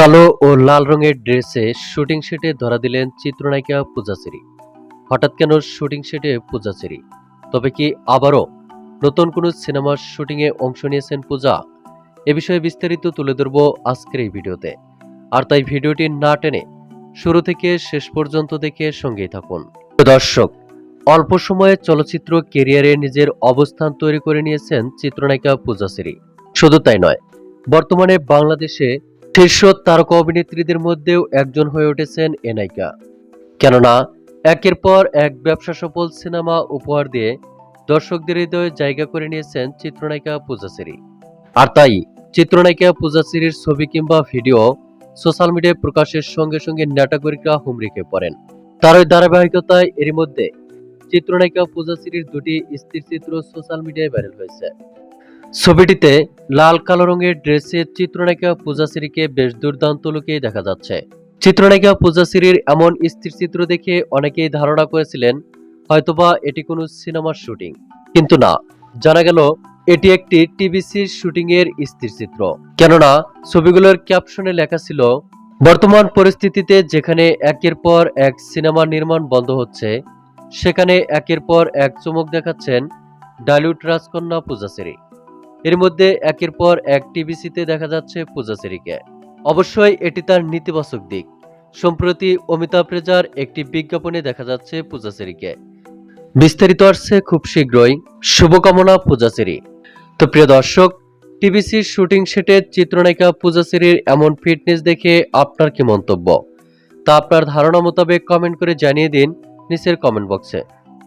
কালো ও লাল রঙের ড্রেসে শুটিং সেটে ধরা দিলেন চিত্রনায়িকা পূজাচেরি হঠাৎ কেন শুটিং সেটে পূজাচেরি তবে কি আবারও নতুন কোনো সিনেমার শুটিংয়ে অংশ নিয়েছেন পূজা? এ বিষয়ে বিস্তারিত তুলে ধরব আজকের এই ভিডিওতে। আর তাই ভিডিওটি না টেনে শুরু থেকে শেষ পর্যন্ত দেখে সঙ্গেই থাকুন। দর্শক, অল্প সময়ে চলচ্চিত্র কেরিয়ারে নিজের অবস্থান তৈরি করে নিয়েছেন চিত্রনায়িকা পূজাচেরি শুধু তাই নয়, বর্তমানে বাংলাদেশে শীর্ষ তারকা অভিনেত্রীদের মধ্যেও একজন হয়ে উঠেছেন এ নায়িকা। কেননা, একের পর এক ব্যবসা সফল সিনেমা উপহার দিয়ে দর্শকদের হৃদয়ে জায়গা করে নিয়েছেন চিত্রনায়িকা পূজাচেরি আর তাই, চিত্রনায়িকা পূজাচেরির ছবি কিংবা ভিডিও সোশ্যাল মিডিয়ায় প্রকাশের সঙ্গে সঙ্গে নাটাগরিকরা হুমড়িকে পড়েন। তার ওই ধারাবাহিকতায় এরই মধ্যে চিত্রনায়িকা পূজাচেরির দুটি স্থির চিত্র সোশ্যাল মিডিয়ায় ভাইরাল হয়েছে। ছবিটিতে লাল কালো রঙের ড্রেসে চিত্রনায়িকা পূজা পূজাশ্রীকে বেশ দুর্দান্ত লুকেই দেখা যাচ্ছে। চিত্রনায়িকা পূজা পূজাশ্রীর এমন স্থির চিত্র দেখে অনেকেই ধারণা করেছিলেন, হয়তোবা এটি কোনো সিনেমার শুটিং। কিন্তু না, জানা গেল এটি একটি টিভিসির শুটিং এর স্থির চিত্র। কেননা, ছবিগুলোর ক্যাপশনে লেখা ছিল, বর্তমান পরিস্থিতিতে যেখানে একের পর এক সিনেমার নির্মাণ বন্ধ হচ্ছে, সেখানে একের পর এক চমক দেখাচ্ছেন ডালিউড রাজকন্যা পূজা পূজাশ্রী এর মধ্যে একের পর এক টিভিসিতে দেখা যাচ্ছে পূজা পূজাচেরিকে অবশ্যই এটি তার নেতিবাচক দিক। সম্প্রতি অমিতাভ রেজার একটি বিজ্ঞাপনে দেখা যাচ্ছে পূজা পূজাচেরিকে বিস্তারিত আসছে খুব শীঘ্রই। শুভকামনা পূজা পূজাচেরি তো প্রিয় দর্শক, টিভিসির শুটিং সেটে চিত্রনায়িকা পূজা পূজাচেরির এমন ফিটনেস দেখে আপনার কি মন্তব্য? তা আপনার ধারণা মোতাবেক কমেন্ট করে জানিয়ে দিন নিচের কমেন্ট বক্সে।